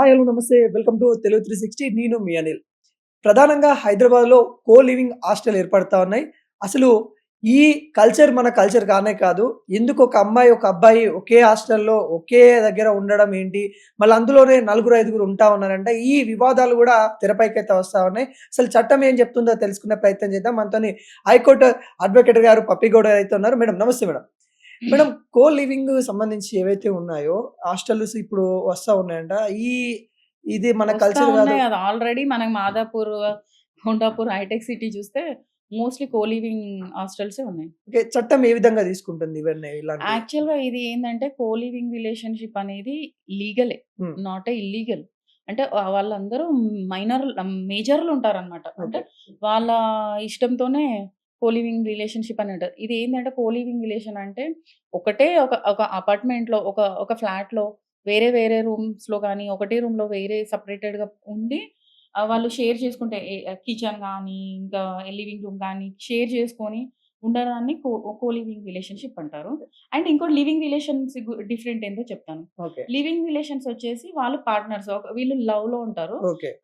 Hi hello నమస్తే. Welcome to Telugu three sixty నేను మీ అనిల్. ప్రధానంగా హైదరాబాద్లో కో లివింగ్ హాస్టల్ ఏర్పడతా ఉన్నాయి. అసలు ఈ కల్చర్ మన కల్చర్ కానే కాదు. ఎందుకు ఒక అమ్మాయి ఒక అబ్బాయి ఒకే హాస్టల్లో ఒకే దగ్గర ఉండడం ఏంటి? మళ్ళీ అందులోనే నలుగురు ఐదుగురు ఉంటా ఉన్నారంటే. ఈ వివాదాలు కూడా తెరపైకి అయితే వస్తా ఉన్నాయి. అసలు చట్టం ఏం చెప్తుందో తెలుసుకునే ప్రయత్నం చేద్దాం. మనతోని హైకోర్టు అడ్వకేట్ గారు పప్పిగౌడ అయితే ఉన్నారు. మేడం నమస్తే మేడం. మేడం కో లివింగ్ సంబంధించి ఏవైతే ఉన్నాయో హాస్టల్స్ ఇప్పుడు వస్తా ఉన్నాయంట. ఈ ఇది మన కల్చర్ కాదు. ఆల్రెడీ మనకి మాదాపూర్ హుండాపూర్ హైటెక్ సిటీ చూస్తే మోస్ట్లీ కోలివింగ్ హాస్టల్స్ ఉన్నాయి. ఓకే చట్టం ఏ విధంగా తీసుకుంటుంది ఇవన్నీ ఇలాంటి యాక్చువల్గా ఇది ఏంటంటే కోలివింగ్ రిలేషన్షిప్ అనేది లీగలే. నాట్ ఏ ఇల్లీగల్ అంటే వాళ్ళందరూ మైనర్ మేజర్లు ఉంటారన్నమాట. అంటే వాళ్ళ ఇష్టంతోనే కోలివింగ్ రిలేషన్షిప్ అని ఉంటుంది. ఇది ఏంటంటే కోలివింగ్ రిలేషన్ అంటే ఒకటే ఒక ఒక అపార్ట్మెంట్లో ఒక ఒక ఫ్లాట్లో వేరే వేరే రూమ్స్లో కానీ ఒకటే రూమ్లో వేరే సపరేటెడ్గా ఉండి వాళ్ళు షేర్ చేసుకుంటే కిచెన్ కానీ ఇంకా లివింగ్ రూమ్ కానీ షేర్ చేసుకొని ఉండడాన్ని కో లివింగ్ రిలేషన్షిప్ అంటారు. అండ్ ఇంకోటి లివింగ్ రిలేషన్స్ డిఫరెంట్ ఏందో చెప్తాను. లివింగ్ రిలేషన్స్ వచ్చేసి వాళ్ళు పార్ట్నర్స్ వీళ్ళు లవ్లో ఉంటారు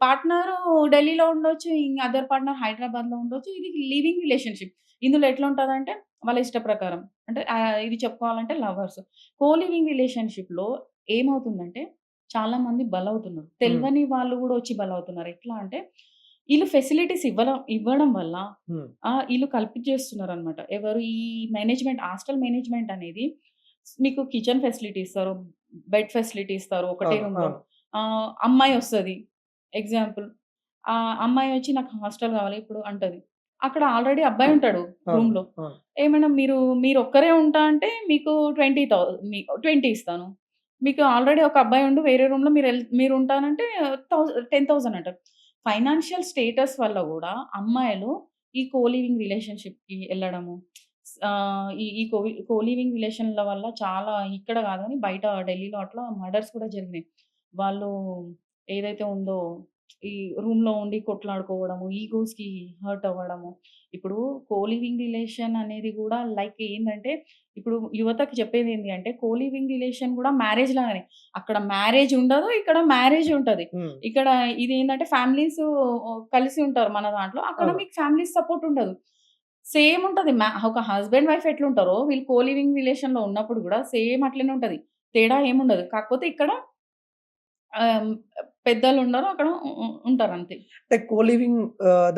పార్ట్నర్ ఢిల్లీలో ఉండొచ్చు ఇంక అదర్ పార్ట్నర్ హైదరాబాద్లో ఉండొచ్చు. ఇది లివింగ్ రిలేషన్షిప్ ఇందులో ఎట్లా ఉంటుంది అంటే వాళ్ళ ఇష్ట ప్రకారం. అంటే ఇది చెప్పుకోవాలంటే లవర్స్ కో లివింగ్ రిలేషన్షిప్లో ఏమవుతుందంటే చాలా మంది బలవుతున్నారు. తెలియని వాళ్ళు కూడా వచ్చి బలవుతున్నారు. ఎట్లా అంటే వీళ్ళు ఫెసిలిటీస్ ఇవ్వడం ఇవ్వడం వల్ల. ఆ, వీళ్ళు కల్పించేస్తున్నారు అనమాట ఎవరు ఈ మేనేజ్మెంట్ హాస్టల్ మేనేజ్మెంట్ అనేది మీకు కిచెన్ ఫెసిలిటీ ఇస్తారు బెడ్ ఫెసిలిటీ ఇస్తారు ఒకటే రూమ్ అమ్మాయి వస్తుంది ఎగ్జాంపుల్ ఆ అమ్మాయి వచ్చి నాకు హాస్టల్ కావాలి ఇప్పుడు అంటది. అక్కడ ఆల్రెడీ అబ్బాయి ఉంటాడు రూమ్లో. ఏమైనా మీరు మీరు ఒక్కరే ఉంటా అంటే మీకు ట్వంటీ థౌసండ్ ట్వంటీ ఇస్తాను. మీకు ఆల్రెడీ ఒక అబ్బాయి ఉండు వేరే రూమ్లో మీరు మీరు ఉంటానంటే థౌసండ్ టెన్ థౌసండ్ అంటారు. ఫైనాన్షియల్ స్టేటస్ వల్ల కూడా అమ్మాయిలు ఈ కోలివింగ్ రిలేషన్షిప్కి వెళ్ళడము ఈ ఈ కోవి కోలివింగ్ రిలేషన్ల వల్ల చాలా ఇక్కడ కాదని బయట ఢిల్లీలో అట్లా మర్డర్స్ కూడా జరిగినాయి. వాళ్ళు ఏదైతే ఉందో ఈ రూమ్లో ఉండి కొట్లాడుకోవడము ఈగోస్కి హర్ట్ అవ్వడము. ఇప్పుడు కోలివింగ్ రిలేషన్ అనేది కూడా లైక్ ఏంటంటే ఇప్పుడు యువతకి చెప్పేది ఏంటి అంటే కోలివింగ్ రిలేషన్ కూడా మ్యారేజ్ లాగానే. అక్కడ మ్యారేజ్ ఉండదు ఇక్కడ మ్యారేజ్ ఉంటది. ఇక్కడ ఇది ఏంటంటే ఫ్యామిలీస్ కలిసి ఉంటారు మన దాంట్లో. అక్కడ అవును. మీకు ఫ్యామిలీస్ సపోర్ట్ ఉండదు. సేమ్ ఉంటది. మ్యా- ఒక హస్బెండ్ వైఫ్ ఎట్లుంటారో వీళ్ళు కోలివింగ్ రిలేషన్లో ఉన్నప్పుడు కూడా సేమ్ అట్లనే ఉంటది. తేడా ఏముండదు. కాకపోతే ఇక్కడ పెద్దలు ఉండరు అక్కడ ఉంటారు అంతే అంటే కో లివింగ్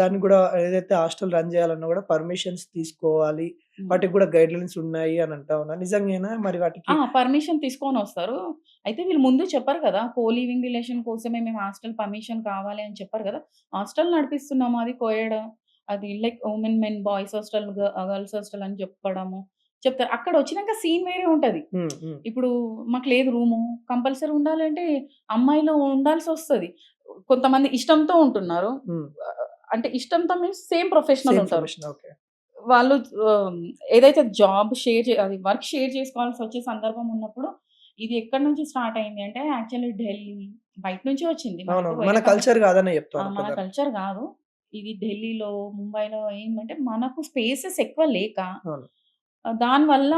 దాన్ని కూడా ఏదైతే హాస్టల్ రన్ చేయాలన్నా కూడా పర్మిషన్స్ తీసుకోవాలి. వాటికి కూడా గైడ్ లైన్స్ ఉన్నాయి అని అంటా ఉన్నా. నిజంగానా? మరి వాటికి? పర్మిషన్ తీసుకొని వస్తారు. అయితే వీళ్ళు ముందు చెప్పరు కదా కో లివింగ్ రిలేషన్ కోసమే మేము హాస్టల్ పర్మిషన్ కావాలి అని చెప్పారు కదా. హాస్టల్ నడిపిస్తున్నాము? అది కోయడం అది like women men boys hostel girls hostel అని చెప్పడము. చెప్తారు. అక్కడ వచ్చినాక సీన్ వేరే ఉంటది. ఇప్పుడు మాకు లేదు రూము కంపల్సరీ ఉండాలంటే అమ్మాయిలు ఉండాల్సి వస్తుంది. కొంతమంది ఇష్టంతో ఉంటున్నారు. అంటే ఇష్టంతో మీన్స్ సేమ్ ప్రొఫెషనల్ ఉంటారు. వాళ్ళు ఏదైతే జాబ్ షేర్ అది వర్క్ షేర్ చేసుకోవాల్సి వచ్చే సందర్భం ఉన్నప్పుడు ఇది ఎక్కడి నుంచి స్టార్ట్ అయింది అంటే యాక్చువల్లీ ఢిల్లీ బయట నుంచి వచ్చింది. మన కల్చర్ కాదని చెప్తాను మన కల్చర్ కాదు. ఇది ఢిల్లీలో ముంబైలో ఏంటంటే మనకు స్పేసెస్ ఎక్కువ లేక దానివల్ల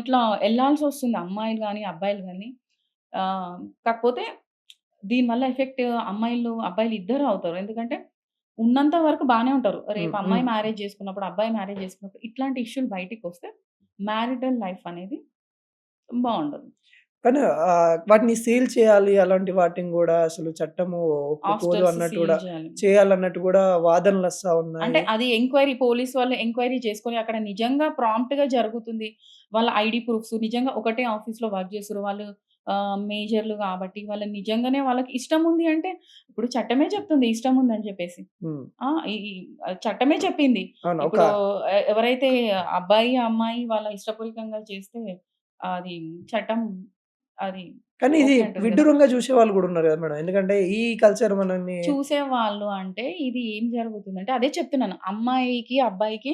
ఇట్లా వెళ్ళాల్సి వస్తుంది అమ్మాయిలు కానీ అబ్బాయిలు కానీ కాకపోతే దీనివల్ల ఎఫెక్ట్ అమ్మాయిలు అబ్బాయిలు ఇద్దరు అవుతారు. ఎందుకంటే ఉన్నంత వరకు బాగానే ఉంటారు. రేపు మ్మ్, అమ్మాయి మ్మ్. మ్యారేజ్ చేసుకున్నప్పుడు అబ్బాయి మ్యారేజ్ చేసుకున్నప్పుడు ఇట్లాంటి ఇష్యూలు బయటికి వస్తే మ్యారిటల్ లైఫ్ అనేది బాగుండదు. కానీ వాటిని సీల్ చేయాలి అలాంటి వాటిని కూడా అసలు చట్టము ఒప్పుకోదు అన్నట్టు కూడా చేయాలి. చేయాలన్నట్టు కూడా వాదనలు వస్తా అంటే ఉన్నాయి అది ఎంక్వైరీ పోలీస్ వాళ్ళు ఎంక్వైరీ చేసుకొని అక్కడ నిజంగా ప్రాంప్ట్గా జరుగుతుంది. వాళ్ళ ఐడి ప్రూఫ్స్ నిజంగా ఒకటే ఆఫీస్లో వర్క్ చేస్తారు వాళ్ళు మేజర్లు కాబట్టి వాళ్ళ నిజంగానే వాళ్ళకి ఇష్టం ఉంది అంటే ఇప్పుడు చట్టమే చెప్తుంది ఇష్టం ఉంది అని చెప్పేసి. చట్టమే చెప్పింది. ఇప్పుడు ఎవరైతే అబ్బాయి అమ్మాయి వాళ్ళ ఇష్టపూర్వకంగా చేస్తే అది చట్టం అది కానీ ఇది. విడ్డూరంగా చూసే వాళ్ళు కూడా ఉన్నారు కదా మేడం. ఎందుకంటే ఈ కల్చర్ మనల్ని చూసే వాళ్ళు అంటే ఇది ఏం జరుగుతుందంటే అదే చెప్తున్నాను. అమ్మాయికి అబ్బాయికి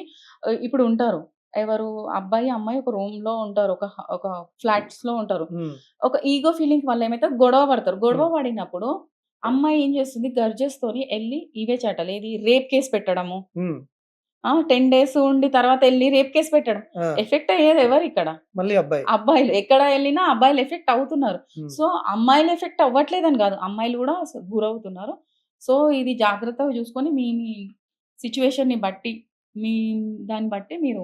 ఇప్పుడు ఉంటారు. ఎవరు? అబ్బాయి అమ్మాయి ఒక రూమ్లో ఉంటారు. ఒక ఒక ఫ్లాట్స్లో ఉంటారు. ఒక ఈగో ఫీలింగ్ వల్ల ఏమైతే గొడవ పడతారు. గొడవ. పడినప్పుడు అమ్మాయి ఏం చేస్తుంది? గర్జెస్ తోని వెళ్ళి ఇవే చాటలు ఏది రేప్ కేసు పెట్టడము. ఆ! 10 డేస్ ఉండి తర్వాత ఎళ్ళి రేప్ కేస్ పెట్టడం. ఎఫెక్ట్ అయ్యేది ఎవరిక్కడ? మళ్ళీ అబ్బాయి. అబ్బాయిలు. ఎక్కడ ఎళ్ళినా అబ్బాయిలు ఎఫెక్ట్ అవుతున్నారు. సో, అమ్మాయిలు ఎఫెక్ట్ అవ్వట్లేదని గాదు. అమ్మాయిలు స్ గురవుతున్నారు. సో, ఇది జాగ్రత్తగా జూసుకొని మీ మీ సిట్యుయేషన్‌ని బట్టి, మీ దాన్ని బట్టి మీరు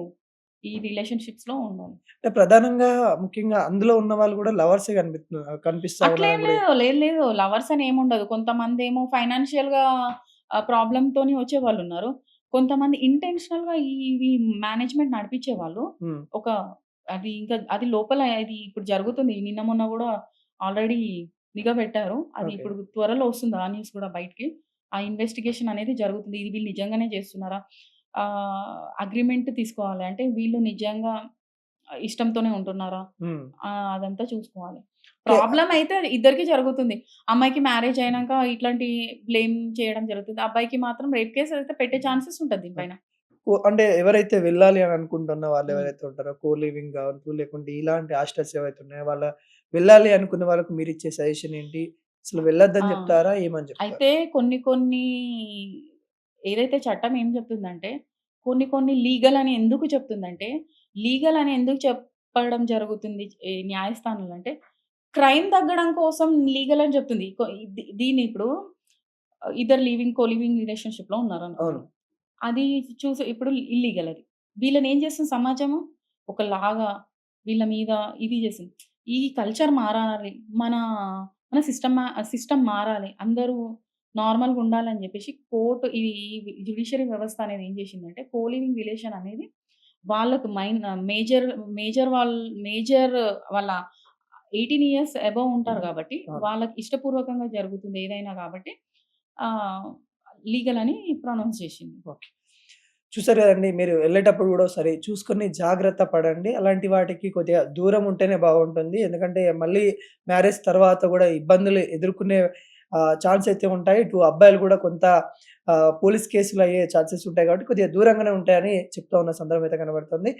ఈ రిలేషన్‌షిప్స్‌లో ఉండాలి. అంటే ప్రధానంగా ముఖ్యంగా అందులో ఉన్న వాళ్ళు గూడా లవర్సే కనిపిత్తు కనిపిస్తా అట్లేం ఉన్నారని గూడా లేదు. లేదు లేదు. లవర్స్ అని ఏముండదు. కొంతమందేమో ఫైనాన్షియల్‌గా ఆహ్, ప్రాబ్లమ్‌తోని వచ్చేవాళ్ళున్నారు. కొంతమంది ఇంటెన్షనల్‌గా ఈ ఇవి మేనేజ్‌మెంట్ నడిపిచ్చేవాళ్ళు. హ్మ్. ఒక అది ఇంకా అది లోపల ఇది ఇప్పుడు జరుగుతుంది. నిన్న మొన్న గూడా ఆల్రెడీ నిఘా పెట్టారు. అది. ఇప్పుడు త్వరలో వస్తుంది ఆ న్యూస్ గూడా బయటికి. ఆ ఇన్వెస్టిగేషన్ అనేది జరుగుతుంది. ఇది వీళ్ళు నిజంగానే చేస్తున్నారా? అగ్రీమెంట్ తీసుకోవాలి. అంటే వీళ్ళు నిజంగా ఇష్టంతోనే ఉంటున్నారా? అదంతా చూసుకోవాలి. ఓకే. ప్రాబ్లమ్ అయితే ఇద్దరికీ జరుగుతుంది. అమ్మాయికి మ్యారేజ్ అయినంక ఇట్లాంటి బ్లేమ్ చేయడం జరుగుతుంది. అబ్బాయికి మాత్రం రేప్ కేస్ అయితే పెట్టే ఛాన్సెస్ ఉంటది దీనిపైన. అంటే ఎవరైతే వెళ్ళాలి అని అనుకుంటున్న వాళ్ళు హ్మ్. ఎవరైతే ఉంటారో కో లివింగ్ కావచ్చు, లేకుంటే ఇలాంటి హాస్టల్స్ ఏవైతే ఉన్నాయో వాళ్ళ వెళ్ళాలి అనుకున్న వాళ్ళకి మీరిచ్చే సజెషన్ ఏంటి? అసలు వెళ్ళొద్దని! చెప్తారా? ఏమని చెప్తారు? అయితే కొన్ని కొన్ని ఏదైతే చట్టం ఏం చెప్తుందంటే, కొన్ని కొన్ని లీగల్ అని ఎందుకు చెప్తుందంటే, లీగల్ అని ఎందుకు చెప్పడం జరుగుతుంది న్యాయస్థానంలో అంటే, క్రైమ్ తగ్గడం కోసం లీగల్ అని చెప్తుంది. కొ దీ దీన్ని ఇప్పుడు ఇద్దరు లివింగ్ కో లివింగ్ రిలేషన్‌షిప్‌లో ఉన్నారనుకోండి. అవును. అది చూసి ఇప్పుడు ఇల్లీగల్ అది. వీళ్ళని ఏం చేస్తుంది సమాజము? ఒకలాగా వీళ్ళ మీద ఇది చేసింది. ఈ కల్చర్ మారాలి. మన మన సిస్టమ్ సిస్టమ్ మారాలి. అందరూ నార్మల్‌గా ఉండాలని చెప్పేసి కోర్ట్ ఈ జ్యుడిషియరీ వ్యవస్థ అనేది ఏం చేసిందంటే, కో లివింగ్ రిలేషన్ అనేది వాళ్ళకు మైన్ మేజర్ మేజర్ వాళ్ మేజర్ వాళ్ళ 18 ఇయర్స్ అబోవ్ ఉంటారు. కాబట్టి. వాళ్ళకి ఇష్టపూర్వకంగా జరుగుతుంది ఏదైనా కాబట్టి లీగల్ అని ప్రొనౌన్స్ చేసింది. ఓకే. చూసారు కదండీ! మీరు వెళ్ళేటప్పుడు గూడా ఒకసారి చూసుకొని జాగ్రత్త పడండి. అలాంటి వాటికి కొద్దిగా దూరం ఉంటేనే బాగుంటుంది. ఎందుకంటే మళ్ళీ మ్యారేజ్ తర్వాత గూడా ఇబ్బందులు ఎదుర్కొనే ఛాన్స్ అయితే ఉంటాయి. ఇటు అబ్బాయిలు గూడా కొంత పోలీస్ కేసులు అయ్యే ఛాన్సెస్ ఉంటాయి కాబట్టి కొద్దిగా దూరంగానే ఉంటాయని చెప్తా ఉన్న సందర్భం అయితే కనబడుతుంది.